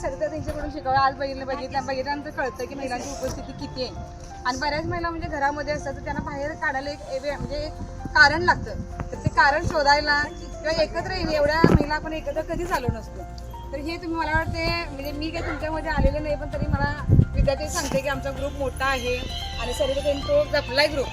सरिता त्यांच्याकडून शिकावं आज बघितलं बघितलं बघितल्यानंतर कळतं की महिलांची उपस्थिती किती आहे. आणि बऱ्याच महिला म्हणजे घरामध्ये असतात तर त्यांना बाहेर काढायला एक म्हणजे एक कारण लागतं. तर ते कारण शोधायला किंवा एकत्र एवढ्या महिला आपण एकत्र कधीच आलो नसतो. तर हे तुम्ही मला वाटते म्हणजे मी काही तुमच्यामध्ये आलेले नाही पण तरी मला विद्यार्थी सांगते की आमचा ग्रुप मोठा आहे. आणि त्यांनी तो जपलाय ग्रुप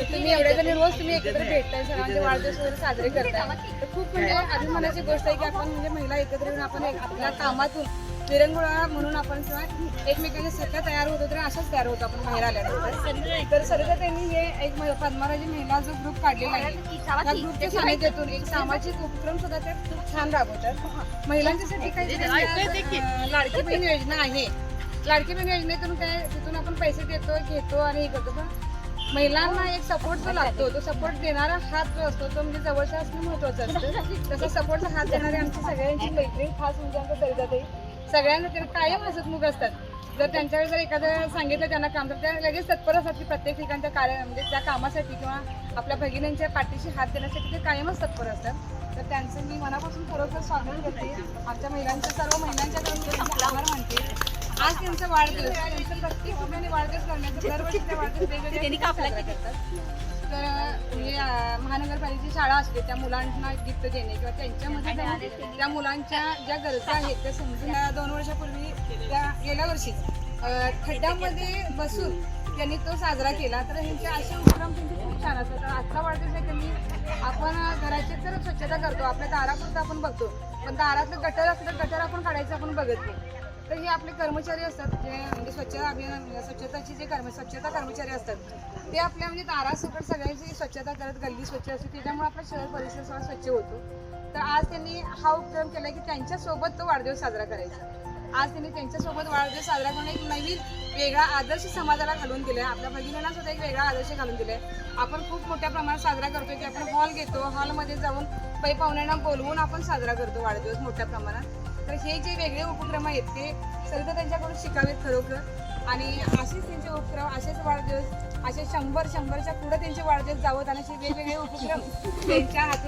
तर तुम्ही एवढ्या जणी रोज तुम्ही एकत्र भेटताय सर्वांचे वाढदिवस वगैरे साजरे करताय. तर खूप म्हणजे अभिमानाची गोष्ट आहे की आपण म्हणजे महिला एकत्र येऊन आपण एक आपल्या कामातून विरंगुळा म्हणून आपण किंवा एकमेकांच्या सख्या तयार होतो तर अशाच तयार होतो आपण बाहेर आल्यानंतर. तर सरिता त्यांनी हे एक म- पद्माराजी महिला जो ग्रुप काढलेला आहे त्या ग्रुपच्या सानिध्यातून एक सामाजिक उपक्रम सुद्धा त्या खूप छान राबवतात. महिलांच्यासाठी काही अं, लाडकी बहीण योजना आहे. लाडकी बहीण योजनेतून काय तिथून आपण पैसे देतो घेतो आणि हे करतो. पण महिलांना एक सपोर्ट जो लागतो तो सपोर्ट देणारा हात जो असतो तो म्हणजे जवळचा असणं महत्वाचं असतं. तसा सपोर्टचा हात देणारे आमची सगळ्यांची मैत्रीण खास म्हणजे आमच्या सरिताताई सगळ्यांना ते कायम हसतमुख असतात. जर त्यांच्याकडे जर एखादं सांगितलं त्यांना काम तर त्या लगेच तत्पर असतात की प्रत्येक ठिकाणच्या कार्य म्हणजे त्या कामासाठी किंवा आपल्या भगिनींच्या पाठीशी हात देण्यासाठी ते कायमच तत्पर असतात तर. त्यांचं मी मनापासून खरोखर स्वागत करते. आमच्या महिलांच्या सर्व महिलांच्या आभार मानते. आज त्यांचा वाढदिवस. त्यांचा प्रत्येक ठिकाणी वाढदिवस करण्याचं दरवर्षी ते वाढदिवस वेगवेगळे साजरे करतात. तर म्हणजे अं, महानगरपालिकेची शाळा असते त्या मुलांना गिफ्ट देणे किंवा त्यांच्यामध्ये त्या मुलांच्या ज्या गरजा आहेत त्या समजून दोन वर्षापूर्वी त्या गेल्या वर्षी अं, खड्ड्यामध्ये बसून त्यांनी तो साजरा केला. तर ह्यांचे असे उपक्रम त्यांचे खूप छान असतात. तर आजचा वाढदिवस आहे त्यांनी आपण घराची तर स्वच्छता करतो आपल्या दारापुरतं आपण बघतो पण दारातलं गटर असलं गटर आपण काढायचं आपण बघत नाही. तर हे आपले कर्मचारी असतात जे म्हणजे स्वच्छता अभियान स्वच्छताची जे कर्म स्वच्छता कर्मचारी असतात ते आपल्या म्हणजे दारासकट सगळ्यांची स्वच्छता करत गल्ली स्वच्छ असते त्याच्यामुळे आपला शहर परिसर सगळा स्वच्छ होतो. तर आज त्यांनी हा उपक्रम केला की त्यांच्यासोबत तो वाढदिवस साजरा करायचा. आज त्यांनी त्यांच्यासोबत वाढदिवस साजरा करून एक नवीन वेगळा आदर्श समाजाला घालून दिला आहे आपल्या भगिनींना सुद्धा एक वेगळा आदर्श घालून दिलाय. आपण खूप मोठ्या प्रमाणात साजरा करतो की आपण हॉल घेतो हॉलमध्ये जाऊन पै पाहुण्यांना बोलवून आपण साजरा करतो वाढदिवस मोठ्या प्रमाणात. तर हे जे वेगळे उपक्रम आहेत ते सर्व त्यांच्याकडून शिकावेत खरोखर. आणि असेच त्यांचे उपक्रम असेच वाढदिवस असे शंभर शंभरच्या पुढे त्यांचे वाढदिवस जावत आणि असे वेगवेगळे उपक्रम त्यांच्या हाती